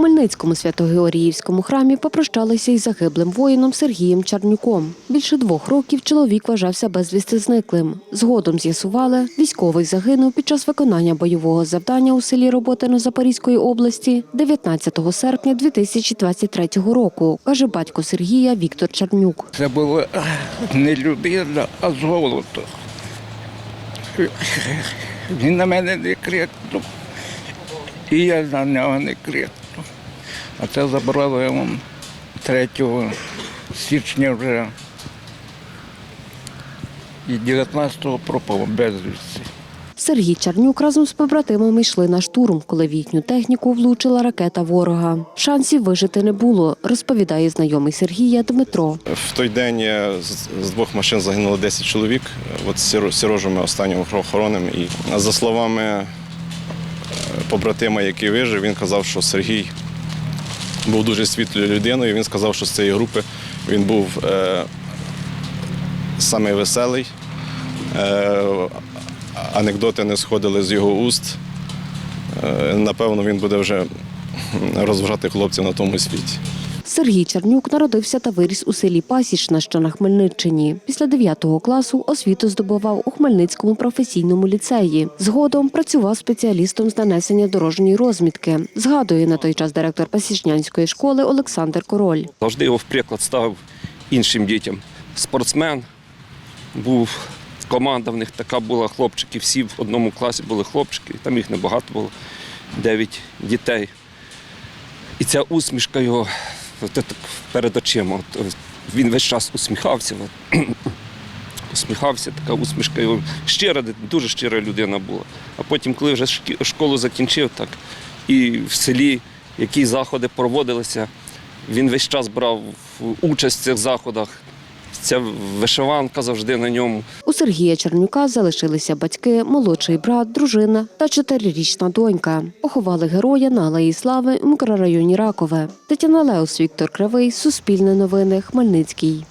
Хмельницькому Свято-Георгіївському храмі попрощалися із загиблим воїном Сергієм Чарнюком. Більше двох років чоловік вважався безвісти зниклим. Згодом з'ясували, військовий загинув під час виконання бойового завдання у селі Роботино Запорізької області 19 серпня 2023 року, каже батько Сергія Віктор Чарнюк. Це було не людина, а золото. Він на мене не крикнув. І я на нього не крикнув. А це забрали йому 3 січня вже. І 19-го пропав безвісті. Сергій Чарнюк разом з побратимами йшли на штурм, коли в їхню техніку влучила ракета ворога. Шансів вижити не було, розповідає знайомий Сергія Дмитро. В той день е, з- двох машин загинуло 10 чоловік. От з Сіро- Сірожем ми останнім охоронним. І за словами е, побратима, який вижив, він казав, що Сергій був дуже світлою людиною. Він сказав, що з цієї групи він був е, самий веселий. Е, анекдоти не сходили з його уст. Е, напевно, він буде вже розважати хлопців на тому світі. Сергій Чернюк народився та виріс у селі Пасічна, що на Хмельниччині. Після 9 класу освіту здобував у Хмельницькому професійному ліцеї. Згодом працював спеціалістом з нанесення дорожньої розмітки. Згадує на той час директор Пасічнянської школи Олександр Король. Завжди його в приклад ставив іншим дітям. Спортсмен був, команда в них така була, хлопчики, всі в одному класі були хлопчики, там їх небагато було, дев'ять дітей. І ця усмішка його перед очима. От, він весь час усміхався. от. Усміхався, така усмішка його щира, дуже щира людина була. А потім, коли вже школу закінчив, так і в селі які заходи проводилися, він весь час брав участь в цих заходах. Ця вишиванка завжди на ньому. У Сергія Чернюка залишилися батьки, молодший брат, дружина та чотирирічна донька. Поховали героя на Алеї Слави у мікрорайоні Ракове. Тетяна Леус, Віктор Кривий, Суспільне новини, Хмельницький.